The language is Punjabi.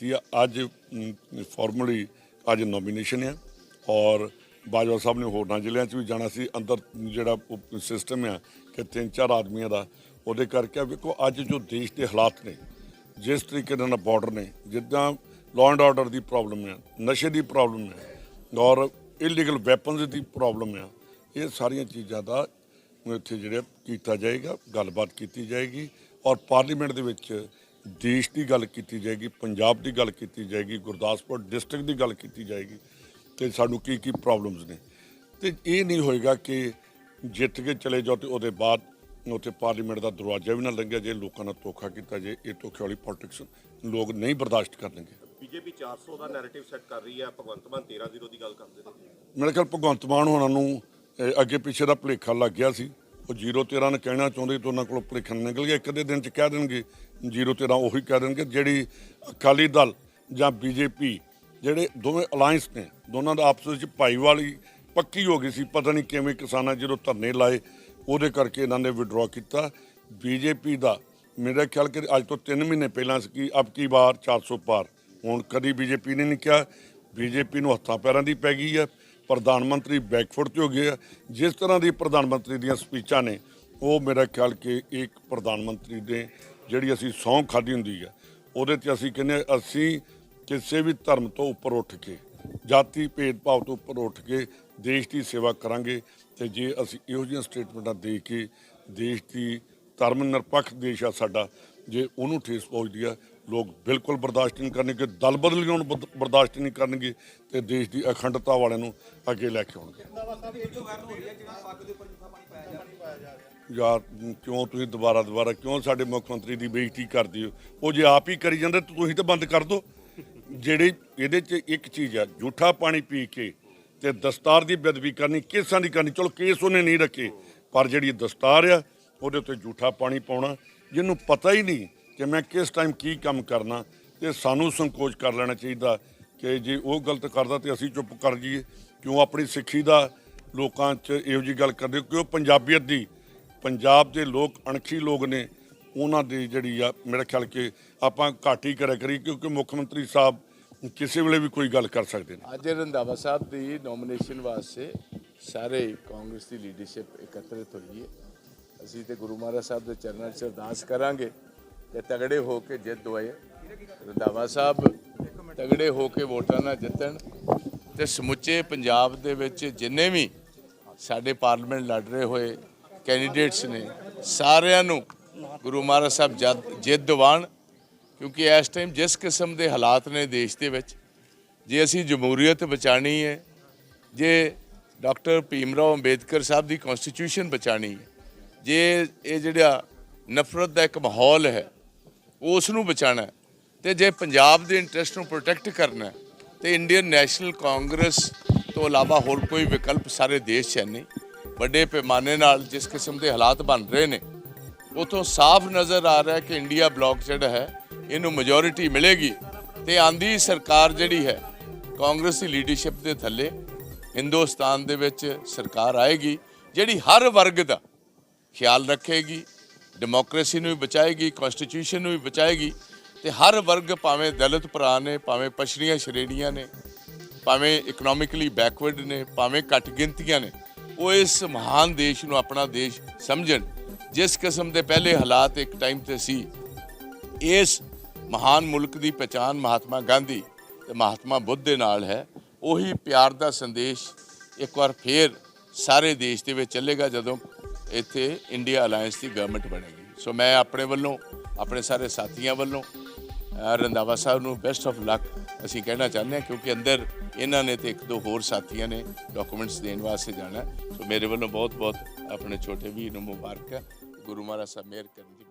ਕੀਤੀ ਅੱਜ ਫਾਰਮਲੀ ਅੱਜ ਨੋਮੀਨੇਸ਼ਨ ਆ ਔਰ ਬਾਜਵਾ ਸਾਹਿਬ ਨੇ ਹੋਰਨਾਂ ਜ਼ਿਲ੍ਹਿਆਂ 'ਚ ਵੀ ਜਾਣਾ ਸੀ। ਅੰਦਰ ਜਿਹੜਾ ਸਿਸਟਮ ਆ ਕਿ ਤਿੰਨ ਚਾਰ ਆਦਮੀਆਂ ਦਾ, ਉਹਦੇ ਕਰਕੇ ਵੇਖੋ, ਅੱਜ ਜੋ ਦੇਸ਼ ਦੇ ਹਾਲਾਤ ਨੇ, ਜਿਸ ਤਰੀਕੇ ਦੇ ਨਾਲ ਬਾਰਡਰ ਨੇ, ਜਿੱਦਾਂ ਲਾਅ ਐਂਡ ਆਰਡਰ ਦੀ ਪ੍ਰੋਬਲਮ ਹੈ ਨਸ਼ੇ ਦੀ ਪ੍ਰੋਬਲਮ ਹੈ ਔਰ ਇਲੀਗਲ ਵੈਪਨਸ ਦੀ ਪ੍ਰੋਬਲਮ ਹੈ ਇਹ ਸਾਰੀਆਂ ਚੀਜ਼ਾਂ ਦਾ ਇੱਥੇ ਜਿਹੜੇ ਕੀਤਾ ਜਾਏਗਾ, ਗੱਲਬਾਤ ਕੀਤੀ ਜਾਏਗੀ। ਔਰ ਪਾਰਲੀਮੈਂਟ ਦੇ ਵਿੱਚ ਦੇਸ਼ ਦੀ ਗੱਲ ਕੀਤੀ ਜਾਏਗੀ ਪੰਜਾਬ ਦੀ ਗੱਲ ਕੀਤੀ ਜਾਏਗੀ ਗੁਰਦਾਸਪੁਰ ਡਿਸਟ੍ਰਿਕਟ ਦੀ ਗੱਲ ਕੀਤੀ ਜਾਏਗੀ ਤੇ ਸਾਨੂੰ ਕੀ ਕੀ ਪ੍ਰੋਬਲਮਸ ਨੇ। ਤੇ ਇਹ ਨਹੀਂ ਹੋਏਗਾ ਕਿ ਜਿੱਤ ਕੇ ਚਲੇ ਜਾਓ ਤੇ ਉਹਦੇ ਬਾਅਦ ਉੱਥੇ ਪਾਰਲੀਮੈਂਟ ਦਾ ਦਰਵਾਜ਼ਾ ਵੀ ਨਾ ਲੰਘਿਆ ਜੇ ਲੋਕਾਂ ਨਾਲ ਧੋਖਾ ਕੀਤਾ ਜੇ ਇਹ ਧੋਖੇ ਵਾਲੀ ਪੋਲਿਟਿਕਸ ਲੋਕ ਨਹੀਂ ਬਰਦਾਸ਼ਤ ਕਰਨਗੇ। ਬੀਜੇਪੀ 400 ਦਾ ਨੈਰੇਟਿਵ ਸੈੱਟ ਕਰ ਰਹੀ ਹੈ ਭਗਵੰਤ ਮਾਨ 13-0 ਦੀ ਗੱਲ ਕਰਦੇ ਨੇ। ਮੇਰੇ ਖਿਆਲ ਭਗਵੰਤ ਮਾਨ ਹੋਣਾ ਨੂੰ ਅਹ, ਅੱਗੇ ਪਿੱਛੇ ਦਾ ਭੁਲੇਖਾ ਲੱਗ ਗਿਆ ਸੀ। ਉਹ 013 ਨੇ ਕਹਿਣਾ ਚਾਹੁੰਦੇ ਤਾਂ ਉਹਨਾਂ ਕੋਲੋਂ ਭੁਲੇਖਾ ਨਿਕਲ ਗਿਆ। ਇੱਕ ਅੱਧੇ ਦਿਨ ਚ ਕਹਿ ਦੇਣਗੇ 013 ਉਹੀ ਕਹਿ ਦੇਣਗੇ, ਜਿਹੜੀ ਅਕਾਲੀ ਦਲ ਜਾਂ ਬੀਜੇਪੀ, ਜਿਹੜੇ ਦੋਵੇਂ ਅਲਾਈਅੰਸ ਨੇ, ਦੋਨਾਂ ਦਾ ਆਪਸ ਵਿੱਚ ਭਾਈਵਾਲੀ ਪੱਕੀ ਹੋ ਗਈ ਸੀ, ਪਤਾ ਨਹੀਂ ਕਿਵੇਂ ਕਿਸਾਨਾਂ ਜਦੋਂ ਧਰਨੇ ਲਾਏ, ਉਹਦੇ ਕਰਕੇ ਇਹਨਾਂ ਨੇ ਵਿਡਰਾਅ ਕੀਤਾ। ਬੀਜੇਪੀ ਦਾ ਮੇਰਾ ਖਿਆਲ ਕਿ ਅੱਜ ਤੋਂ 3 ਮਹੀਨੇ ਪਹਿਲਾਂ ਸੀ ਕਿ ਅਬ ਕੀ ਵਾਰ 400 ਪਾਰ। ਹੁਣ ਕਦੀ ਬੀਜੇਪੀ ਨੇ ਨਹੀਂ ਕਿਹਾ, ਬੀਜੇਪੀ ਨੂੰ ਹੱਥਾਂ ਪੈਰਾਂ ਦੀ ਪੈ ਗਈ ਹੈ। ਪ੍ਰਧਾਨ ਮੰਤਰੀ ਬੈਕਫੁੱਟ ਤੇ ਹੋ ਗਏ ਆ। ਜਿਸ ਤਰ੍ਹਾਂ ਦੀ ਪ੍ਰਧਾਨ ਮੰਤਰੀ ਦੀਆਂ ਸਪੀਚਾਂ ਨੇ, ਉਹ ਮੇਰਾ ਖਿਆਲ ਕਿ ਇੱਕ ਪ੍ਰਧਾਨ ਮੰਤਰੀ ਦੇ ਜਿਹੜੀ ਅਸੀਂ ਸਹੁੰ ਖਾਦੀ ਹੁੰਦੀ ਆ, ਉਹਦੇ ਤੇ ਅਸੀਂ ਕਹਿੰਦੇ ਅਸੀਂ ਕਿਸੇ ਵੀ ਧਰਮ ਤੋਂ ਉੱਪਰ ਉੱਠ ਕੇ, ਜਾਤੀ ਭੇਦਭਾਵ ਤੋਂ ਉੱਪਰ ਉੱਠ ਕੇ ਦੇਸ਼ ਦੀ ਸੇਵਾ ਕਰਾਂਗੇ ਤੇ ਜੇ ਅਸੀਂ ਇਹੋ ਜਿਹੀਆਂ ਸਟੇਟਮੈਂਟਾਂ ਦੇ ਕੇ ਦੇਸ਼ ਦੀ ਧਰਮ ਨਿਰਪੱਖ ਦੇਸ਼ ਆ ਸਾਡਾ, ਜੇ ਉਹਨੂੰ ਠੇਸ ਪਹੁੰਚਦੀ ਆ ਲੋਕ ਬਿਲਕੁਲ ਬਰਦਾਸ਼ਤ ਨਹੀਂ ਕਰਨਗੇ, ਦਲ ਬਦਲੀਆਂ ਨੂੰ ਬਰਦਾਸ਼ਤ ਨਹੀਂ ਕਰਨਗੇ ਤੇ ਦੇਸ਼ ਦੀ ਅਖੰਡਤਾ ਵਾਲਿਆਂ ਨੂੰ ਅੱਗੇ ਲੈ ਕੇ ਆਉਣਗੇ। ਯਾਰ ਕਿਉਂ ਤੁਸੀਂ ਦੁਬਾਰਾ ਦੁਬਾਰਾ, ਕਿਉਂ ਸਾਡੇ ਮੁੱਖ ਮੰਤਰੀ ਦੀ ਬੇਇੱਜ਼ਤੀ ਕਰਦੇ ਹੋ? ਉਹ ਜੇ ਆਪ ਹੀ ਕਰੀ ਜਾਂਦੇ ਤਾਂ ਤੁਸੀਂ ਤਾਂ ਬੰਦ ਕਰ ਦਿਓ ਜਿਹੜੀ ਇਹਦੇ 'ਚ ਇੱਕ ਚੀਜ਼ ਆ ਝੂਠਾ ਪਾਣੀ ਪੀ ਕੇ ਤੇ ਦਸਤਾਰ ਦੀ ਬੇਅਦਬੀ ਕਰਨੀ, ਕੇਸਾਂ ਦੀ ਕਰਨੀ, ਚਲੋ ਕੇਸ ਉਹਨੇ ਨਹੀਂ ਰੱਖੇ, ਪਰ ਜਿਹੜੀ ਦਸਤਾਰ ਆ, ਉਹਦੇ ਉੱਤੇ ਝੂਠਾ ਪਾਣੀ ਪਾਉਣਾ, ਜਿਹਨੂੰ ਪਤਾ ਹੀ ਨਹੀਂ ਕਿ ਮੈਂ ਕਿਸ ਟਾਈਮ ਕੀ ਕੰਮ ਕਰਨਾ ਤੇ ਸਾਨੂੰ ਸੰਕੋਚ ਕਰ ਲੈਣਾ ਚਾਹੀਦਾ ਕਿ ਜੇ ਉਹ ਗਲਤ ਕਰਦਾ ਤੇ ਅਸੀਂ ਚੁੱਪ ਕਰ ਜਾਈਏ। ਕਿਉਂ? ਆਪਣੀ ਸਿੱਖੀ ਦਾ ਲੋਕਾਂ 'ਚ ਇਹੋ ਜੀ ਗੱਲ ਕਰਦੇ ਕਿਉਂ? ਪੰਜਾਬੀਅਤ ਦੀ। ਪੰਜਾਬ ਦੇ ਲੋਕ ਅਣਖੀ ਲੋਕ ਨੇ। ਉਹਨਾਂ ਦੀ ਜਿਹੜੀ ਆ, ਮੇਰੇ ਖਿਆਲ ਕਿ ਆਪਾਂ ਘੱਟ ਹੀ ਕਰਿਆ ਕਰੀ ਕਿਉਂਕਿ ਮੁੱਖ ਮੰਤਰੀ ਸਾਹਿਬ ਕਿਸੇ ਵੇਲੇ ਵੀ ਕੋਈ ਗੱਲ ਕਰ ਸਕਦੇ ਨੇ। ਅੱਜ ਰੰਧਾਵਾ ਸਾਹਿਬ ਦੀ ਨੋਮੀਨੇਸ਼ਨ ਵਾਸਤੇ ਸਾਰੇ ਕਾਂਗਰਸ ਦੀ ਲੀਡਰਸ਼ਿਪ ਇਕੱਤਰਿਤ ਹੋਈ ਹੈ। ਅਸੀਂ ਤੇ ਗੁਰੂ ਮਹਾਰਾਜ ਸਾਹਿਬ ਦੇ ਚਰਨਾਂ 'ਚ ਅਰਦਾਸ ਕਰਾਂਗੇ। ਕਿ ਤਗੜੇ ਹੋ ਕੇ ਜਿੱਤ ਹੋਏ ਰੰਧਾਵਾ ਸਾਹਿਬ ਤਗੜੇ ਹੋ ਕੇ ਵੋਟਾਂ ਨਾਲ ਜਿੱਤਣ ਤੇ ਸਮੁੱਚੇ ਪੰਜਾਬ ਦੇ ਵਿੱਚ ਜਿੰਨੇ ਵੀ ਸਾਡੇ ਪਾਰਲੀਮੈਂਟ ਲੜ ਰਹੇ ਹੋਏ ਕੈਂਡੀਡੇਟਸ ਨੇ, ਸਾਰਿਆਂ ਨੂੰ ਗੁਰੂ ਮਹਾਰਾਜ ਸਾਹਿਬ ਜਦ- ਜਿੱਤ ਦਿਵਾਉਣ, ਕਿਉਂਕਿ ਇਸ ਟਾਈਮ ਜਿਸ ਕਿਸਮ ਦੇ ਹਾਲਾਤ ਨੇ ਦੇਸ਼ ਦੇ ਵਿੱਚ, ਜੇ ਅਸੀਂ ਜਮਹੂਰੀਅਤ ਬਚਾਣੀ ਹੈ, ਜੇ ਡਾਕਟਰ ਭੀਮਰਾਓ ਅੰਬੇਦਕਰ ਸਾਹਿਬ ਦੀ ਕਨਸਟੀਟਿਊਸ਼ਨ ਬਚਾਣੀ ਹੈ, ਜੇ ਇਹ ਜਿਹੜਾ ਨਫ਼ਰਤ ਦਾ ਇੱਕ ਮਾਹੌਲ ਹੈ ਉਸ ਨੂੰ ਬਚਾਣਾ ਹੈ, ਤੇ ਜੇ ਪੰਜਾਬ ਦੇ ਇੰਟਰਸਟ ਨੂੰ ਪ੍ਰੋਟੈਕਟ ਕਰਨਾ ਹੈ, ਤੇ ਇੰਡੀਅਨ ਨੈਸ਼ਨਲ ਕਾਂਗਰਸ ਤੋਂ ਇਲਾਵਾ ਹੋਰ ਕੋਈ ਵਿਕਲਪ ਸਾਰੇ ਦੇਸ਼ 'ਚ ਹੈ ਨਹੀਂ। ਵੱਡੇ ਪੈਮਾਨੇ ਨਾਲ ਜਿਸ ਕਿਸਮ ਦੇ ਹਾਲਾਤ ਬਣ ਰਹੇ ਨੇ ਉਥੋਂ ਸਾਫ਼ ਨਜ਼ਰ ਆ ਰਿਹਾ ਕਿ ਇੰਡੀਆ ਬਲੌਕ ਜਿਹੜਾ ਹੈ ਇਹਨੂੰ ਮੈਜੋਰਿਟੀ ਮਿਲੇਗੀ। ਤੇ ਆਂਦੀ ਸਰਕਾਰ ਜਿਹੜੀ ਹੈ ਕਾਂਗਰਸ ਦੀ ਲੀਡਰਸ਼ਿਪ ਦੇ ਥੱਲੇ ਹਿੰਦੁਸਤਾਨ ਦੇ ਵਿੱਚ ਸਰਕਾਰ ਆਏਗੀ ਜਿਹੜੀ ਹਰ ਵਰਗ ਦਾ ਖਿਆਲ ਰੱਖੇਗੀ। ਡੈਮੋਕ੍ਰੇਸੀ ਨੂੰ ਵੀ ਬਚਾਏਗੀ, ਕਨਸਟੀਟਿਊਸ਼ਨ ਨੂੰ ਵੀ ਬਚਾਏਗੀ ਤੇ ਹਰ ਵਰਗ ਭਾਵੇਂ ਦਲਿਤ ਭਰਾ ਨੇ, ਭਾਵੇਂ ਪਛੜੀਆਂ ਸ਼੍ਰੇਣੀਆਂ ਨੇ, ਭਾਵੇਂ ਇਕਨੋਮਿਕਲੀ ਬੈਕਵਰਡ ਨੇ, ਭਾਵੇਂ ਘੱਟ ਗਿਣਤੀਆਂ ਨੇ, ਉਹ ਇਸ ਮਹਾਨ ਦੇਸ਼ ਨੂੰ ਆਪਣਾ ਦੇਸ਼ ਸਮਝਣ। ਜਿਸ ਕਿਸਮ ਦੇ ਪਹਿਲੇ ਹਾਲਾਤ ਇੱਕ ਟਾਈਮ ਤੇ ਸੀ, ਇਸ ਮਹਾਨ ਮੁਲਕ ਦੀ ਪਛਾਣ ਮਹਾਤਮਾ ਗਾਂਧੀ ਤੇ ਮਹਾਤਮਾ ਬੁੱਧ ਦੇ ਨਾਲ ਹੈ, ਉਹੀ ਪਿਆਰ ਦਾ ਸੰਦੇਸ਼ ਇੱਕ ਵਾਰ ਫੇਰ ਸਾਰੇ ਦੇਸ਼ ਦੇ ਵਿੱਚ ਚੱਲੇਗਾ ਜਦੋਂ ਇੱਥੇ ਇੰਡੀਆ ਅਲਾਈਅੰਸ ਦੀ ਗਵਰਨਮੈਂਟ ਬਣੇਗੀ। ਸੋ ਮੈਂ ਆਪਣੇ ਵੱਲੋਂ, ਆਪਣੇ ਸਾਰੇ ਸਾਥੀਆਂ ਵੱਲੋਂ, ਅਹ ਰੰਧਾਵਾ ਸਾਹਿਬ ਨੂੰ ਬੈਸਟ ਆਫ ਲੱਕ ਅਸੀਂ ਕਹਿਣਾ ਚਾਹੁੰਦੇ ਹਾਂ ਕਿਉਂਕਿ ਅੰਦਰ ਇਹਨਾਂ ਨੇ ਤੇ ਇੱਕ ਦੋ ਹੋਰ ਸਾਥੀਆਂ ਨੇ ਡਾਕੂਮੈਂਟਸ ਦੇਣ ਵਾਸਤੇ ਜਾਣਾ ਸੋ ਮੇਰੇ ਵੱਲੋਂ ਬਹੁਤ ਬਹੁਤ ਆਪਣੇ ਛੋਟੇ ਵੀਰ ਨੂੰ ਮੁਬਾਰਕ। ਹੈ ਗੁਰੂ ਮਹਾਰਾਜ ਸਾਹਿਬ ਮਿਹਰ ਕਰਨ ਦੀ